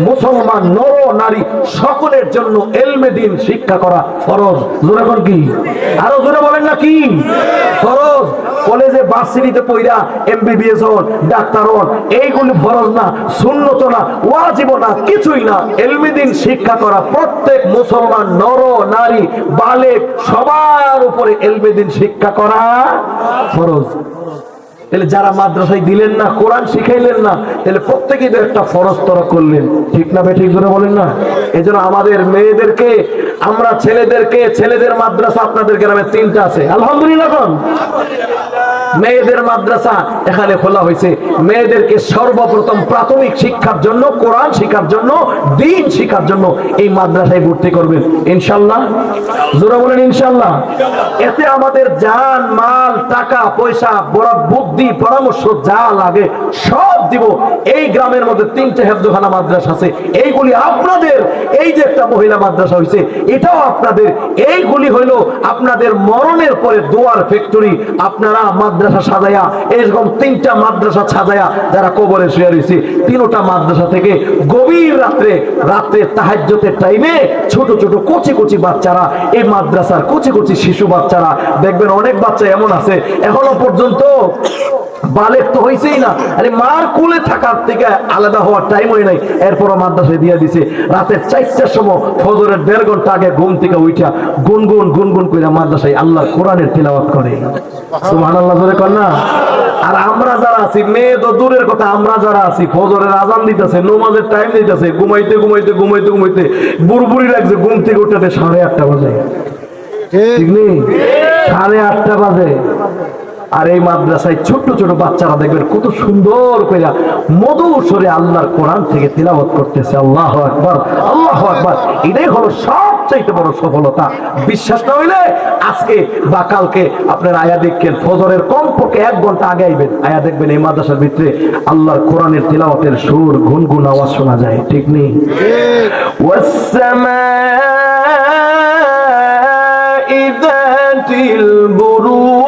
মুসলমান নর নারী সকলের জন্য এলমে দিন শিক্ষা করা ফরজ। জোরে কোন কি? আরও জোরে বলেন না কি? ফরজ। কলেজে ভার্সিটিতে পইরা এমবিবিএস হন, ডাক্তার হন, এইগুলি ফরজ না শূন্যত না, ওয়াজিব না, কিছুই না। এলমে দিন শিক্ষা করা প্রত্যেক মুসলমান নর নারী, বালেক, সবার উপরে এলমে দিন শিক্ষা করা ফরজ। তাহলে যারা মাদ্রাসায় দিলেন না, কোরআন শিখাইলেন না, তাহলে প্রত্যেকেই তো একটা ফরজ তরা করলেন। ঠিক না ঠিক করে বলেন না? এই আমাদের মেয়েদেরকে, আমরা ছেলেদেরকে, ছেলেদের মাদ্রাসা আপনাদের গ্রামে তিনটা আছে। আলহামদুলিল্লাহ মেয়েদের মাদ্রাসা এখানে খোলা হয়েছে। মেয়েদেরকে সর্বপ্রথম প্রাথমিক শিক্ষার জন্য, কোরআন শিক্ষার জন্য, দিন শিক্ষার জন্য এই মাদ্রাসায় ভর্তি করবেন। ইনশাল্লাহ। জোরা বলেন ইনশাল্লাহ। এতে আমাদের জান, মাল, টাকা, পয়সা বড় বুদ্ধি পরামর্শ যা লাগে সব দিব। এই গ্রামের মধ্যে তিনটে হেফজখানা মাদ্রাসা আছে। এইগুলি আপনাদের, এই যে একটা মহিলা মাদ্রাসা হয়েছে এটাও আপনাদের। এইগুলি হইল আপনাদের মরণের পরে দোয়ার ফ্যাক্টরি আপনারা মাদ্রাসা সাজায়া, এরকম তিনটা মাদ্রাসা সাজায়া যারা কবরে শুয়ে রয়েছে, তিনটা মাদ্রাসা থেকে গভীর রাত্রে রাত্রে তাহাজ্যতের টাইমে ছোট ছোট, কচি কচি বাচ্চারা, এই মাদ্রাসার কচি কচি শিশু বাচ্চারা, দেখবেন অনেক বাচ্চা এমন আছে, এখনও পর্যন্ত বালেক তো হয়েছেই না। আরে মার কুলে থাকার থেকে আলাদা হওয়ার টাইম হয় নাই। এরপরও মাদ্রাসায় দিয়ে দিছে। রাতের চারটার সময় ফজরের দেড় ঘণ্টা আগে ঘুম থেকে উঠা গুনগুন গুনগুন করে মাদ্রাসায় আল্লাহ কোরআনের তিলাওয়াত করে। সুবহান আল্লাহ ধরে কর না। আর আমরা যারা আছি মেয়ে তো দূরের কথা আমরা যারা আছি ফজরের আজান দিতেছে নমাজের টাইম দিতেছে ঘুমাইতে ঘুমাইতে ঘুমাইতে ঘুমাইতে বুড়বুড়ি লাগছে ঘুম থেকে উঠতে সাড়ে আটটা বাজে। ঠিক নেই? সাড়ে আটটা বাজে। আর এই মাদ্রাসায় ছোট ছোট বাচ্চারা দেখবেন কত সুন্দর করে মধু সরে আল্লাহর কোরআন থেকে তিলাবত করতেছে। আল্লাহ আকবর আল্লাহ আকবর। এটাই হলো সবচাইতে বড় সফলতা। বিশ্বাস না হইলে আজকে বা কালকে আপনার আয়া দেখবেন ফজরের কমপক্ষে এক ঘণ্টা আগে আইবেন। আয়া দেখবেন এই মাদ্রাসার ভিতরে আল্লাহর কোরআনের তিলাওয়াতের সুর, গুনগুন আওয়াজ শোনা যায়। ঠিক নেই? ওয়াসসামা ইদাতিল বুরুজ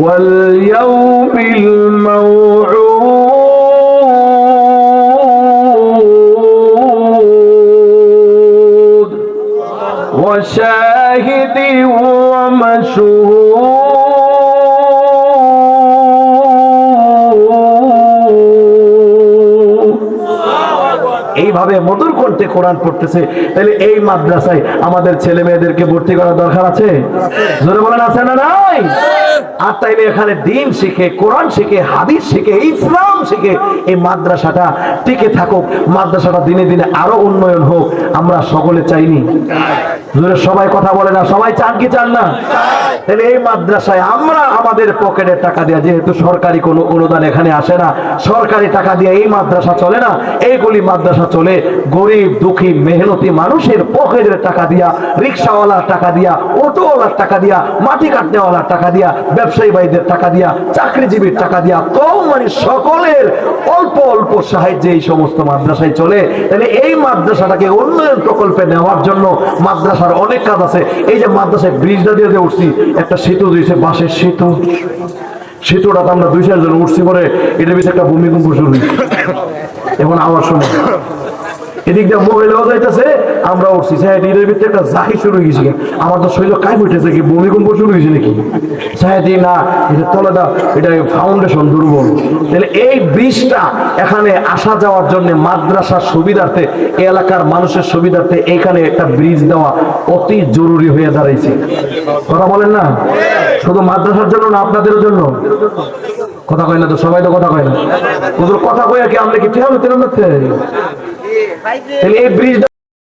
واليوم الموعود. وشاهد ومشهود. এইভাবে মধুর কণ্ঠে কোরআন পড়তেছে, তাহলে এই মাদ্রাসায় আমাদের ছেলে মেয়েদেরকে ভর্তি করার দরকার আছে? জোরে বলেন, আছে না নাই? আর তাইলে এখানে দিন শিখে, কোরআন শিখে, হাদিস শিখে, ইসলাম শিখে এই মাদ্রাসাটা টিকে থাকুক, মাদ্রাসাটা দিনে দিনে আরও উন্নয়ন হোক, আমরা সকলে চাইনি। জোরে সবাই কথা বলে না, সবাই চান কি চান না? তাহলে এই মাদ্রাসায় আমরা আমাদের পকেটের টাকা দিয়ে, যেহেতু সরকারি কোনো অনুদান এখানে আসে না, সরকারি টাকা দিয়ে এই মাদ্রাসা চলে না, এইগুলি মাদ্রাসা চলে গরিব, দুঃখী, মেহনতি মানুষের পকেটের টাকা দিয়া, রিক্সাওয়ালার টাকা দিয়া, অটোওয়ালার টাকা দিয়া, মাটি কাটনেওয়ালার টাকা দিয়া, ব্যবসায়ী ভাইদের টাকা দিয়া, চাকরিজীবীর টাকা দিয়া, কম মানে সকলের অল্প অল্প সাহায্যে এই সমস্ত মাদ্রাসায় চলে। তাহলে এই মাদ্রাসাটাকে উন্নয়ন প্রকল্পে নেওয়ার জন্য মাদ্রাসার অনেক কাজ আছে। এই যে মাদ্রাসায় ব্রিজটা দিয়ে যে উঠছি, একটা সেতু দিয়েছে বাঁশের সেতু। সেতুটা তো আমরা দুই চারজন উঠছি পরে এটা ভিতরে একটা ভূমিকম্প শুরু এখন আওয়াজ শুনে। এদিক দিয়ে মহিলাও যাইতেছে আমরা উঠছি। সাহেব এদের ভিতরে একটা জাহি শুরু হয়ে আমার তো শরীর কাই উঠেছে কি, ভূমিকম্প শুরু হয়েছে নাকি? সাহেব না, এটা তলেদা এটা ফাউন্ডেশন দুর্বল। তাহলে এই ব্রিজটা এখানে আসা যাওয়ার জন্য মাদ্রাসার সুবিধার্থে, এলাকার মানুষের সুবিধার্থে এখানে একটা ব্রিজ দেওয়া অতি জরুরি হয়ে দাঁড়াইছে। কথা বলেন না? শুধু মাদ্রাসার জন্য না আপনাদের জন্য? কথা কয় না তো? সবাই তো কথা কয় না। ওদের কথা কয়ে কি আমরা কি ঠিক হবে? তাহলে এই ব্রিজ